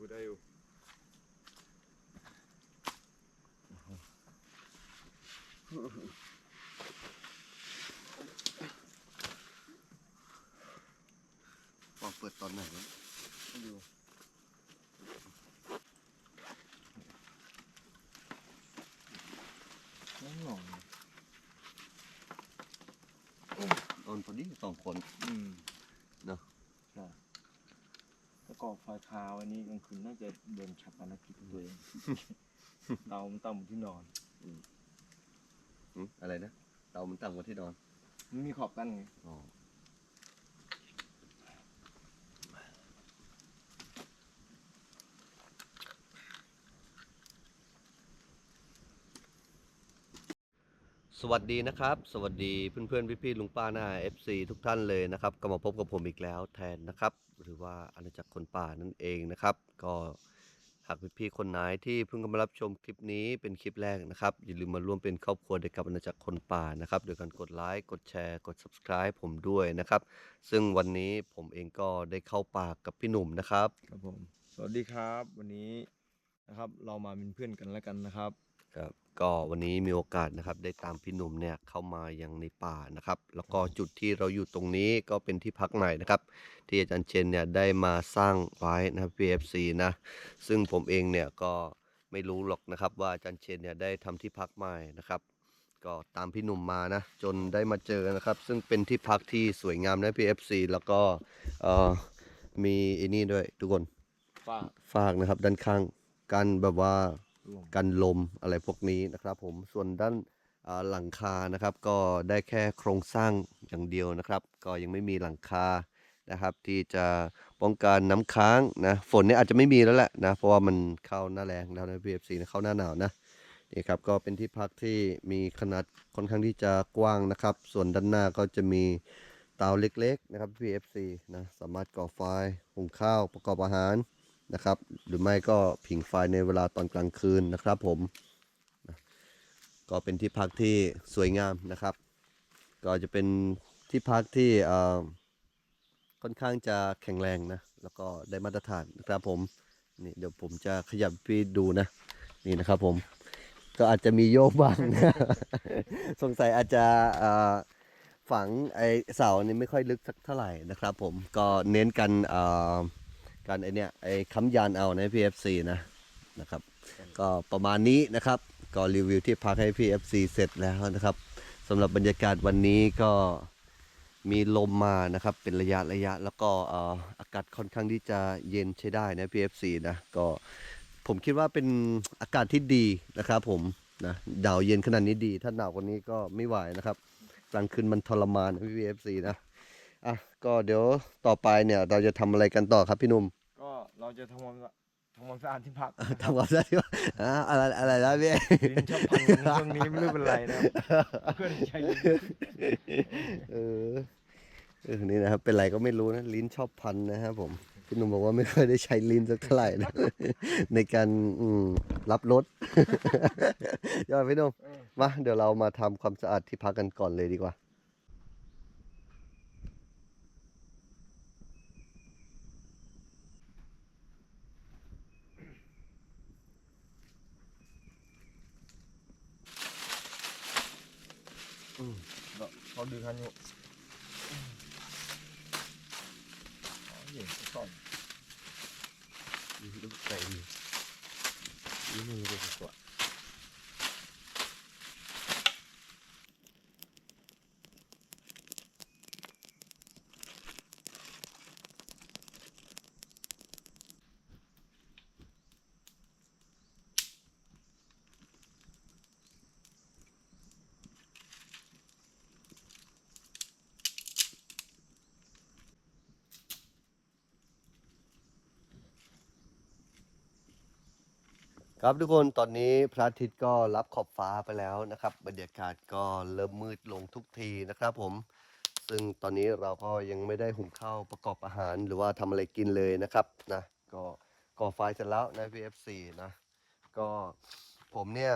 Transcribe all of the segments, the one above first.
กูได้อยู่ปอกเปิดตอนไหนนะอยู่นั่งหนอนโดนพอดีสองคน อืม ถ้าก่อไฟคาวันนี้กลางคืนน่าจะโดนฉับปนกิจตัวเองเตามันตั้งบนที่นอนอืมอะไรนะเตามันตั้งไว้ที่นอนมันมีขอบกั้นไงอ๋อสวัสดีนะครับ สวัสดีเพื่อนๆ พี่ๆลุงป้าหน้า FC ทุกท่านเลยนะครับ ก็มาพบกับผมอีกแล้วแทนนะครับ หรือว่าอาณาจักรคนป่านั่นเองนะครับ ก็หากพี่ๆคนไหนที่เพิ่งเข้ามารับชมคลิปนี้เป็นคลิปแรกนะครับ อย่าลืมมาร่วมเป็นครอบครัวเด็กกับอาณาจักรคนป่านะครับ โดยการกดไลค์กดแชร์กด subscribe ผมด้วยนะครับ ซึ่งวันนี้ผมเองก็ได้เข้าป่ากับพี่หนุ่มนะครับครับผม สวัสดีครับ วันนี้นะครับเรามาเป็นเพื่อนกันแล้วกันนะครับ ครับ ก็วันนี้มีโอกาสนะครับ ได้ตามพี่หนุ่มเนี่ยเข้ามายังในป่านะครับ แล้วก็จุดที่เราอยู่ตรงนี้ก็เป็นที่พักใหม่นะครับ ที่อาจารย์เชนเนี่ยได้มาสร้างไว้นะครับ PFC นะซึ่งผมเองเนี่ยก็ไม่รู้หรอกนะครับ ว่าอาจารย์เชนเนี่ยได้ทำที่พักใหม่นะครับ ก็ตามพี่หนุ่มมานะจนได้มาเจอนะครับ ซึ่งเป็นที่พักที่สวยงามนะ PFC แล้วก็เอ่อมีไอ้นี่ด้วยทุกคนฝ้าฟากนะครับด้านข้างกันแบบว่าลม กันลมอะไรพวกนี้นะครับ ผมส่วนด้านหลังคานะครับ ก็ได้แค่โครงสร้างอย่างเดียวนะครับ ก็ยังไม่มีหลังคานะครับ ที่จะป้องกันน้ำค้างนะฝนเนี่ยอาจจะไม่มีแล้วแหละนะเพราะว่ามันเข้าหน้าแรงแล้วนะ PFC นะเข้าหน้าหนาวนะนี่ครับก็เป็นที่พักที่มีขนาดค่อนข้างที่จะกว้างนะครับ ส่วนด้านหน้าก็จะมีเตาเล็กๆนะครับ PFC นะสามารถก่อไฟหุงข้าวประกอบอาหาร นะครับ หรือไม่ก็ผิงไฟในเวลาตอนกลางคืนนะครับผม ก็เป็นที่พักที่สวยงามนะครับ ก็จะเป็นที่พักที่ค่อนข้างจะแข็งแรงนะ แล้วก็ได้มาตรฐานนะครับผม นี่เดี๋ยวผมจะขยับพี่ดูนะ นี่นะครับผม ก็อาจจะมีโยกบ้างนะ สงสัยอาจจะเอ่อฝังไอเสานี่ไม่ค่อยลึกสักเท่าไหร่นะครับผม ก็เน้นกันอ่อ การไอเนี้ยไอค้ำยานเอาใน PFC นะนะครับ ก็ประมาณนี้นะครับก็รีวิวที่พักให้ PFC เสร็จแล้วนะครับสำหรับบรรยากาศวันนี้ก็มีลมมานะครับ เป็นระยะระยะ แล้วก็อากาศค่อนข้างที่จะเย็นใช้ได้นะ PFC นะก็ผมคิดว่าเป็นอากาศที่ดีนะครับผมนะดาวเย็นขนาดนี้ดี ถ้าหนาวกว่านี้ก็ไม่ไหวนะครับกลางคืนมันทรมานนะ PFC นะอะก็เดี๋ยวต่อไปเนี่ยเราจะทำอะไรกันต่อครับพี่หนุ่ม เราจะทำความสะทำความสะอาดที่พักทำความสะอาดที่ว่าอ่าอะไรอะไรนะพี่ ลิ้นชอบพันกันช่วงนี้ไม่รู้เป็นไรนะครับเพื่อนใช้ลิ้นเออเออนี่นะครับ เป็นไรก็ไม่รู้นะ ลิ้นชอบพันนะครับผมพี่หนุ่มบอกว่าไม่ค่อยได้ใช้ลิ้นสักเท่าไหร่นะ ในการอืมรับรส ยอดพี่หนุ่มเออ มาเดี๋ยวเรามาทำความสะอาดที่พักกันก่อนเลยดีกว่า เราเขาดูคันอยู่อ๋อเห็นก่อน นี่ดูใส่นี่นี่มือเลยดีกว่า ครับทุกคนตอนนี้พระอาทิตย์ก็รับขอบฟ้าไปแล้วนะครับ บรรยากาศก็เริ่มมืดลงทุกทีนะครับผม ซึ่งตอนนี้เราก็ยังไม่ได้หุงข้าวประกอบอาหาร หรือว่าทำอะไรกินเลยนะครับนะก็ก่อไฟเสร็จแล้วใน PFC นะก็ผมเนี่ย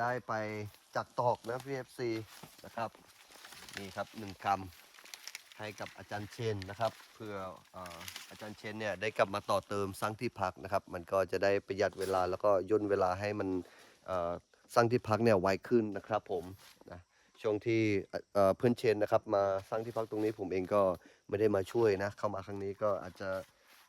ได้ไปจักตอกนะ PFC นะครับนี่ครับหนึ่งคำ ให้กับอาจารย์เชนนะครับ เพื่ออาจารย์เชนเนี่ยได้กลับมาต่อเติมสร้างที่พักนะครับ มันก็จะได้ประหยัดเวลาแล้วก็ย่นเวลาให้มันสร้างที่พักเนี่ยไวขึ้นนะครับผมนะช่วงที่เพื่อนเชนนะครับมาสร้างที่พักตรงนี้ผมเองก็ไม่ได้มาช่วยนะเข้ามาครั้งนี้ก็อาจจะ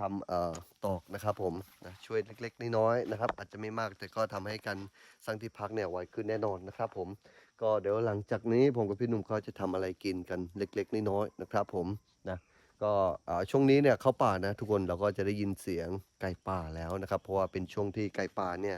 ทำเอ่อตอกนะครับผมนะช่วยเล็กๆน้อยๆนะครับ อาจจะไม่มากแต่ก็ทำให้การสร้างที่พักเนี่ยไวขึ้นแน่นอนนะครับผมก็เดี๋ยวหลังจากนี้ผมกับพี่หนุ่มก็จะทำอะไรกินกันเล็กๆน้อยๆนะครับผมนะก็เอ่อช่วงนี้เนี่ยเข้าป่านะทุกคนเราก็จะได้ยินเสียงไก่ป่าแล้วนะครับ เพราะว่าเป็นช่วงที่ไก่ป่าเนี่ย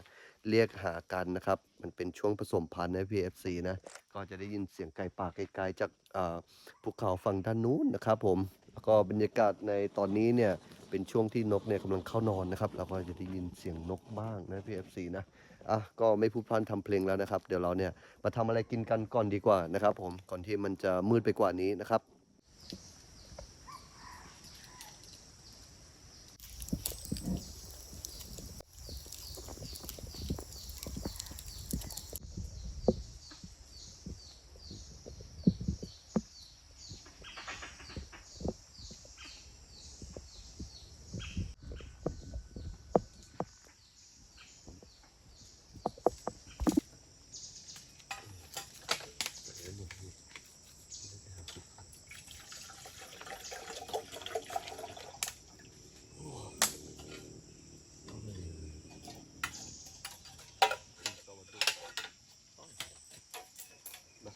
เรียกหากันนะครับ มันเป็นช่วงผสมพันธุ์ใน PFC นะก็จะได้ยินเสียงไก่ป่าไกลๆจากอ่าภูเขาฝั่งด้านนู้นนะครับผมแล้วก็บรรยากาศในตอนนี้เนี่ย เป็นช่วงที่นกเนี่ยกำลังเข้านอนนะครับ เราก็จะได้ยินเสียงนกบ้างนะพี่เอฟซีนะอะก็ไม่พูดพล่านทำเพลงแล้วนะครับ เดี๋ยวเราเนี่ยมาทำอะไรกินกันก่อนดีกว่านะครับ ผมก่อนที่มันจะมืดไปกว่านี้นะครับ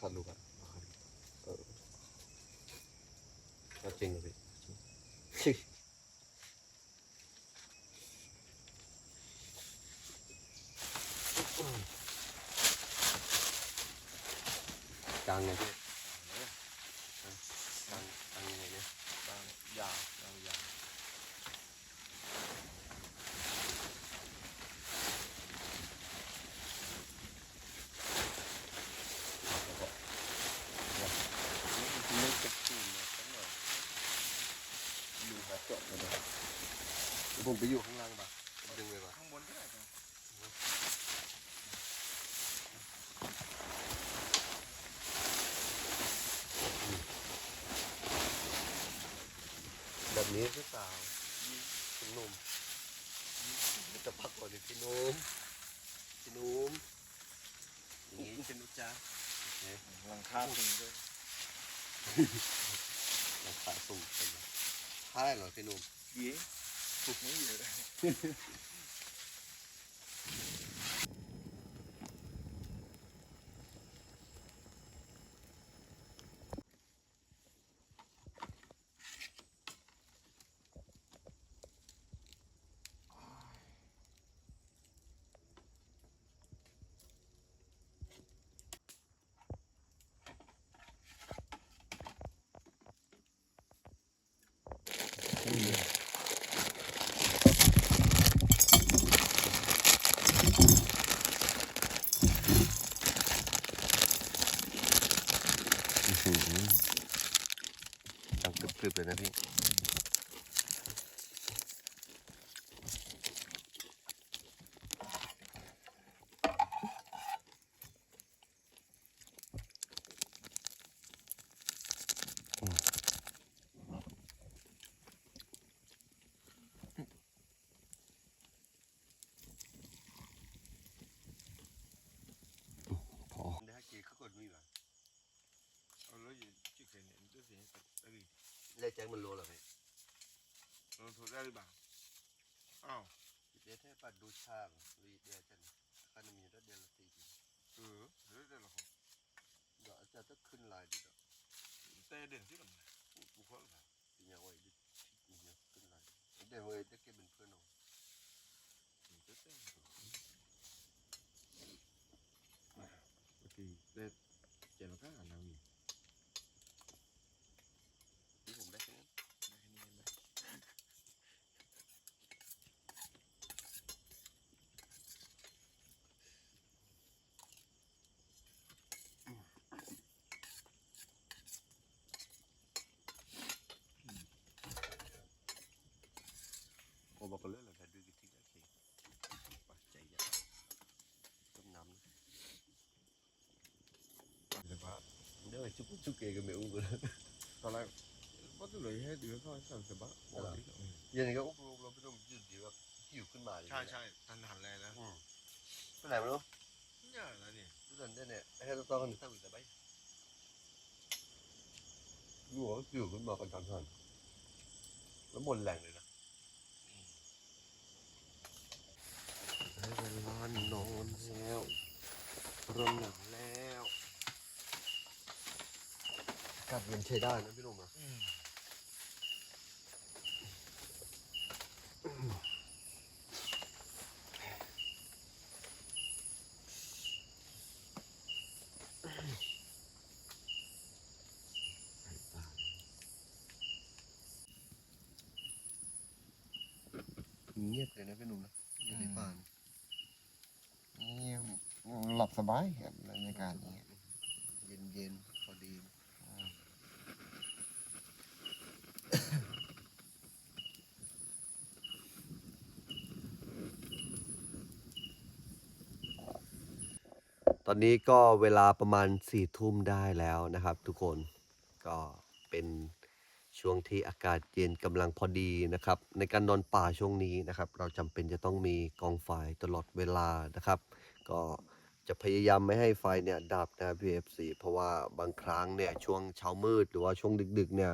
นะครับดูกันเออเอาจริงเหรอพี่กลางไงพี่กลางกลางกลางยังไงเนี่ย บางยาวยาวยาว ไม่จะขึ้นมาสักหน่อยดูหาเจาะมาเลยเดี๋ยวผมไปอยู่ข้างล่างปะดึงเลยปะข้างบนก็ได้จ้ะแบบนี้หรือเปล่าคุณหนุ่มจะพักก่อนดิพี่หนุ่มพี่หนุ่มอย่างนี้ใช่ไหมจ๊ะโอเคหลังคาถึงด้วยราคาสูงเป็นไงเท่าไหร่เหรอพี่หนุ่มเย้ถูกไม่เยอะดังกรึบๆเลยนะพี่พอได้กี่ขวดมีป่ะ เอาแล้วอยู่จุดเกิดเนี่ยมันจะเสียกับตะกี้ เล่แจ้งมันโลเหรอพี่เราถูกได้หรือเปล่าอ้าวเดี๋ยวถ้าปัดดูช่างรีเดียวจันคันมีรถเดียวละสี่ปีเออเดี๋ยวได้หรอครับเดี๋ยวอาจจะต้องขึ้นลายดีกว่าแต่เด่นที่มันกูเพราะอะไรปีนี้ไว้ดิปีนี้ขึ้นลายเดี๋ยวเว้ยจะเก็บเป็นเพื่อนน้องมันจะเต้นโอเคเด็ดเจ็ดแล้วก็อ่านน้ำมี ที่ผมได้แค่นั้น ได้แค่นี้เองนะ ผมบอกกันเลยเหรอแต่ดูกี่ทีได้ทีปัดใจยาต้มน้ำ แต่ว่า เดี๋ยวชุกชุกเกกันไม่อุ้งกัน ตอนแรกว่าจะเหลือแค่เดือนก็สั่งสบะยังไงก็อุ้งเราไม่ต้องยืดดีแบบหิวขึ้นมาเลยใช่ใช่ทันหันแรงนะอืมไปไหนไม่รู้เนี่ยนะนี่ทุกท่านได้เนี่ยให้ต้องต้องกันตั้งแต่ใบอยู่ก็อยู่ขึ้นมากันทันทันแล้วหมดแรงเลยนะได้เวลานอนแล้วเริ่มหนาวแล้วอาศเย็นใช้ได้นะพี่หนุ่มนะเงียบเลยนะพี่หนุ่มนะอยู่ในป่านะนี่หลับสบายครับบรรยากาศนี้ เย็นเย็นๆพอดี ต อนนี้ก็เวลาประมาณสี่ทุ่มได้แล้วนะครับทุกคนก็เป็นช่วงที่อากาศเย็นกำลังพอดีนะครับ ในการนอนป่าช่วงนี้นะครับ เราจำเป็นจะต้องมีกองไฟตลอดเวลานะครับ ก็จะพยายามไม่ให้ไฟเนี่ยดับนะ PFC เพราะว่าบางครั้งเนี่ยช่วงเช้ามืดหรือว่าช่วงดึกๆเนี่ย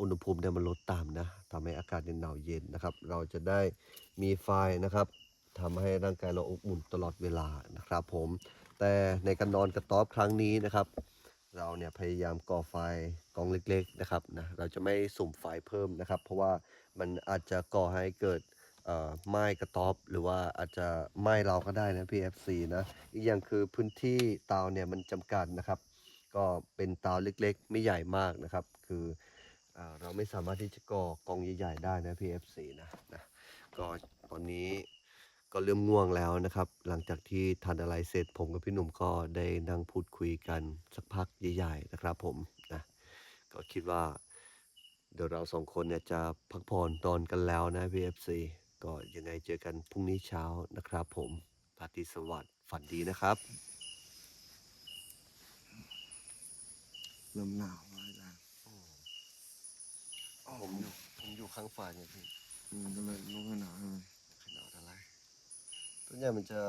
อุณหภูมิเนี่ยมันลดต่ำนะทำให้อากาศเนี่ยหนาวเย็นนะครับ เราจะได้มีไฟนะครับทำให้ร่างกายเราอบอุ่นตลอดเวลานะครับผม แต่ในการนอนกระต๊อบครั้งนี้นะครับ เราเนี่ยพยายามก่อไฟกองเล็กๆนะครับนะเราจะไม่สุ่มไฟเพิ่มนะครับ เพราะว่ามันอาจจะก่อให้เกิดเอ่อไหม้กระต๊อบ หรือว่าอาจจะไหม้เราก็ได้นะ PFC นะอีกอย่างคือพื้นที่เตาเนี่ยมันจำกัดนะครับ ก็เป็นเตาเล็กๆ ไม่ใหญ่มากนะครับ คือเราไม่สามารถที่จะก่อกองใหญ่ๆได้นะ PFC นะนะก็ตอนนี้ ก็เริ่มง่วงแล้วนะครับ หลังจากที่ทานอะไรเสร็จ ผมกับพี่หนุ่มก็ได้นั่งพูดคุยกันสักพักใหญ่ๆนะครับผมนะก็คิดว่า เดี๋ยวเราสองคนเนี่ยจะพักผ่อนนอนกันแล้วนะ PFC ก็ยังไงเจอกันพรุ่งนี้เช้านะครับผมปาติสวัสดิ์ฝันดีนะครับ เริ่มหนาวแล้วอาจารย์ผมผมอยู่ข้างฝ่ายเนี่ยพี่ อืมก็เลยลุกให้หนาวหน่อยขนาดอะไร ตัวใหญ่มันจะ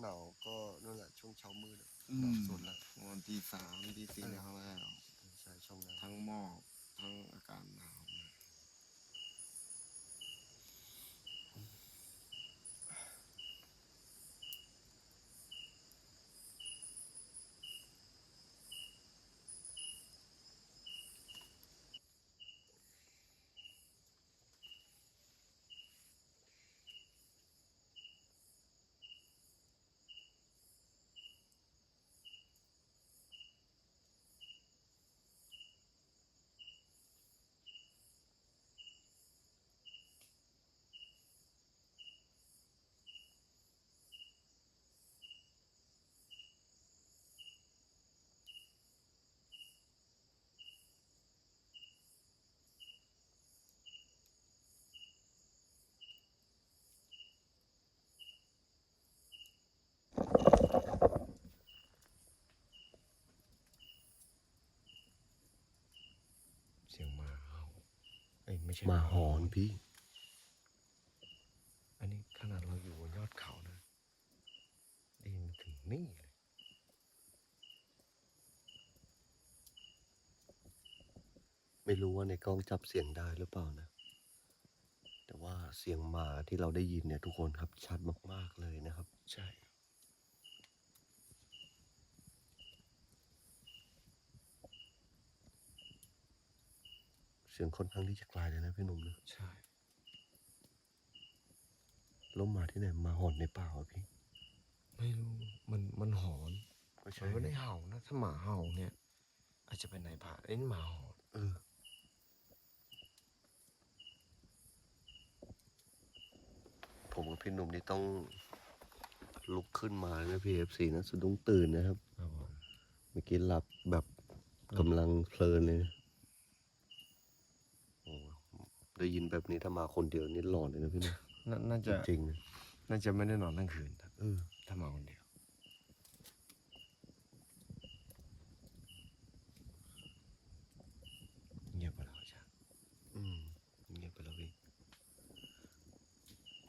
หนาวก็นั่นแหละช่วงเช้ามืดอะหนาวสุดละวันที่สามที่สี่หนาวแล้วใช่ช่วงนั้น ทั้งหมอกทั้งอากาศหนาว เสียงหมาเห่า เอ้ยไม่ใช่หมาหอนพี่ อันนี้ขนาดเราอยู่บนยอดเขานะได้ยินถึงนี่เลยไม่รู้ว่าในกล้องจับเสียงได้หรือเปล่านะ แต่ว่าเสียงหมาที่เราได้ยินเนี่ยทุกคนครับชัดมาก ๆเลยนะครับ ใช่ สียงค่อนข้างที่จะไกลเลยนะพี่หนุ่มนะใช่แล้วหมาที่ไหนหมาหอนในป่าวะพี่ ไม่รู้มันมันหอนก็ใช่มันไม่ได้นะเห่านะถ้าหมาเห่าเนี่ย อาจจะเป็นนายพรานเอ้ยหมาหอนเออผมกับพี่หนุ่มนี่ต้องลุกขึ้นมานะพี่เอฟซีนะสะดุ้งตื่นนะครับ ครับผมเมื่อกี้หลับแบบกำลังเพลินเลยนะโอ้ ได้ยินแบบนี้ถ้ามาคนเดียวนี่หลอนเลยนะพี่นะน่าน่าจจะริงๆนะน่าจะไม่ได้นอนทั้งคืนครับเออถ้ามาคนเดียว เงียบไปแล้วอาจารย์อืมเงียบไปแล้วพี่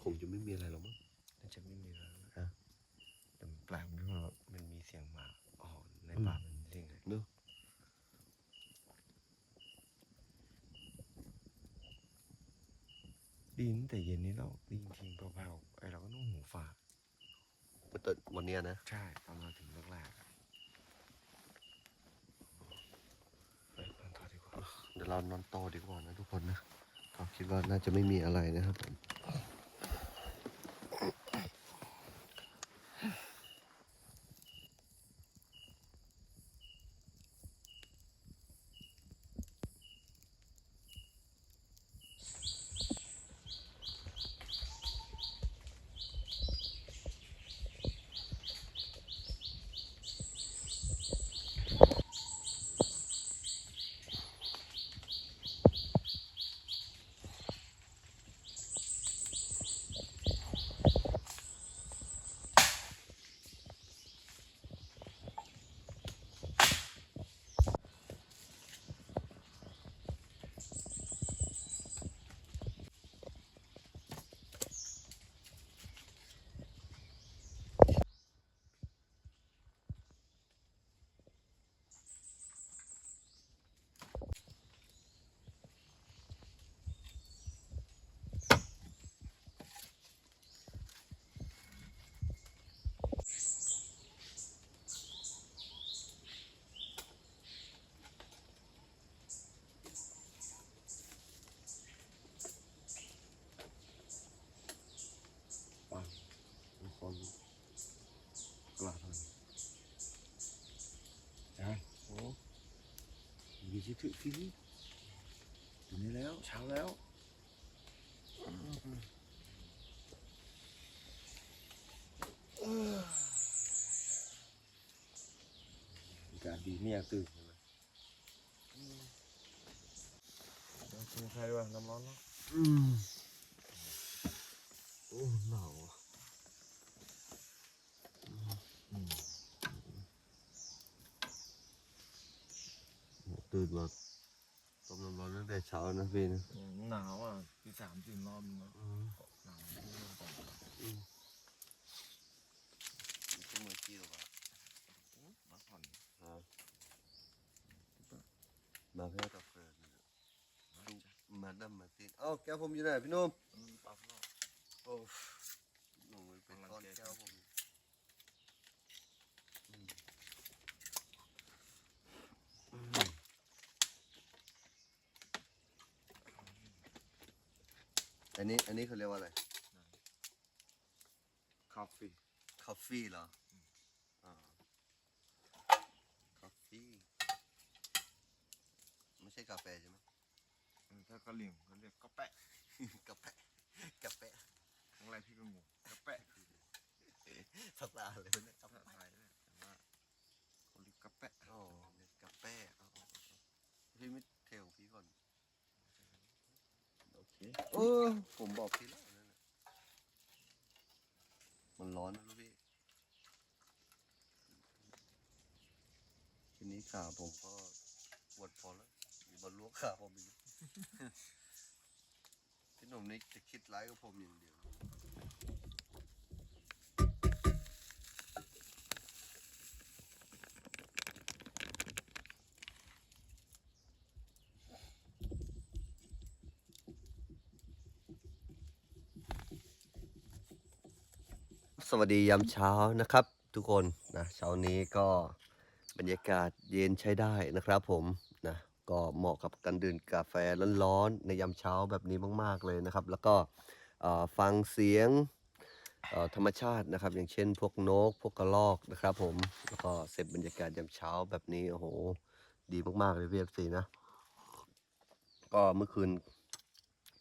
คงจะไม่มีอะไรหรอกมั้งน่าจะไม่มีแล้วนะฮะแต่มันแปลกที่ว่ามันมีเสียงหมาหอนในอืมป่ามันเรียกไง เนอะ ได้ยิน แต่เย็นนี้เราได้ยินทิ้งแผ่วๆไอ้เราก็นุ่งหูฝากวันตอนวันเนี้ยนะ ใช่ตอนเราถึงแรกๆอะไปนอนต่อดีกว่าเดี๋ยวเรานอนต่อดีกว่านะทุกคนนะก็คิดว่าน่าจะไม่มีอะไรนะครับผม ปังทุกคนกลาดมันใช่โอ้ มีชิถึที่นี่อยู่นี่แล้ว เช้าแล้วอากาศดีไม่ยตื่นเลยเดี๋ยวกินใครด้วยน้ำร้อนแล้วอืมโอ้หนาว อะตื่นมาต้มน้ำร้อนตั้งแต่เช้านะพี่นะหนาวอะที่สามตื่นรอบนึงแล้วอืมหนาวที่เรื่องก่อนอืมก็มือกี้หรอวะพักผ่อนอ่ามาเพื่อกาแฟนี่นะมาดัมมาตินเอ้าแก้วผมอยู่ไหนพี่หนุ่มอืมปั๊บนอกโอ้หนูมันเป็นก้อนแก้วผมอืมอืมอันนี้อันนี้ เขาเรียกว่าอะไรคาเฟ่คอฟฟี่เหรออ่าคอฟฟี่ไม่ใช่กาแฟใช่ไหมเออถ้ากะเหลี่ยงเขาเรียกกระแปะกาแฟกาแฟครั้งแรกพี่ก็งงกระแปะคือภาษาอะไรวะเนี่ยกาภาแฟษาไทยนั่นแหละแต่ว่าเขาเรียกกระแปะ อ๋อเนี่ยกาแฟอ๋ออ๋ออ๋อพี่ไม่เทลพี่ก่อน โอ เออ ผมบอกพี่แล้วนั่นแหละมันร้อนนะลูกพี่ทีนี้ขาผมก็ปวดพอแล้วมีบอลลวกขาผมอีกพี่หนุ่มนี่จะคิดร้ายกับผมอย่างเดียว สวัสดียามเช้านะครับ ทุกคนนะเช้านี้ก็บรรยากาศเย็นใช้ได้นะครับผมนะก็เหมาะกับการดื่มกาแฟร้อนๆในยามเช้าแบบนี้มาก ๆเลยนะครับ แล้วก็ฟังเสียงธรรมชาตินะครับ อย่างเช่น พวกนกพวกกระรอกนะครับ ผมแล้วก็เสร็จบรรยากาศยามเช้าแบบนี้โอ้โหดีมากๆเลยพีเอฟซีนะ ก็เมื่อคืน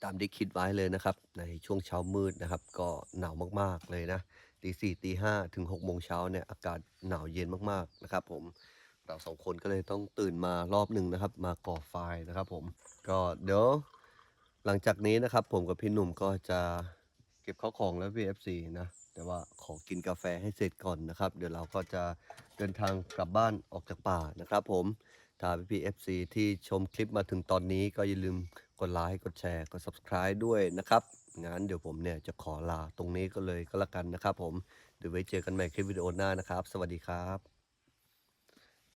ตามที่คิดไว้เลยนะครับ ในช่วงเช้ามืดนะครับ ก็หนาวมากๆเลยนะ ตีสี่ตีห้าถึงหกโมงเช้าเนี่ยอากาศหนาวเย็นมากๆนะครับ ผมเราสองคนก็เลยต้องตื่นมารอบหนึ่งนะครับ มาก่อไฟนะครับผมก็เดี๋ยวหลังจากนี้นะครับ ผมกับพี่หนุ่มก็จะเก็บข้าวของแล้ว VFC นะแต่ว่าขอกินกาแฟให้เสร็จก่อนนะครับ เดี๋ยวเราก็จะเดินทางกลับบ้านออกจากป่านะครับ ผมถ้าพี่ๆ FC ที่ชมคลิปมาถึงตอนนี้ก็อย่าลืมกดไลค์กดแชร์กด subscribe ด้วยนะครับ งั้นเดี๋ยวผมเนี่ยจะขอลาตรงนี้ก็เลยก็แล้วกันนะครับผม เดี๋ยวไว้เจอกันใหม่คลิปวิดีโอหน้านะครับ สวัสดีครับ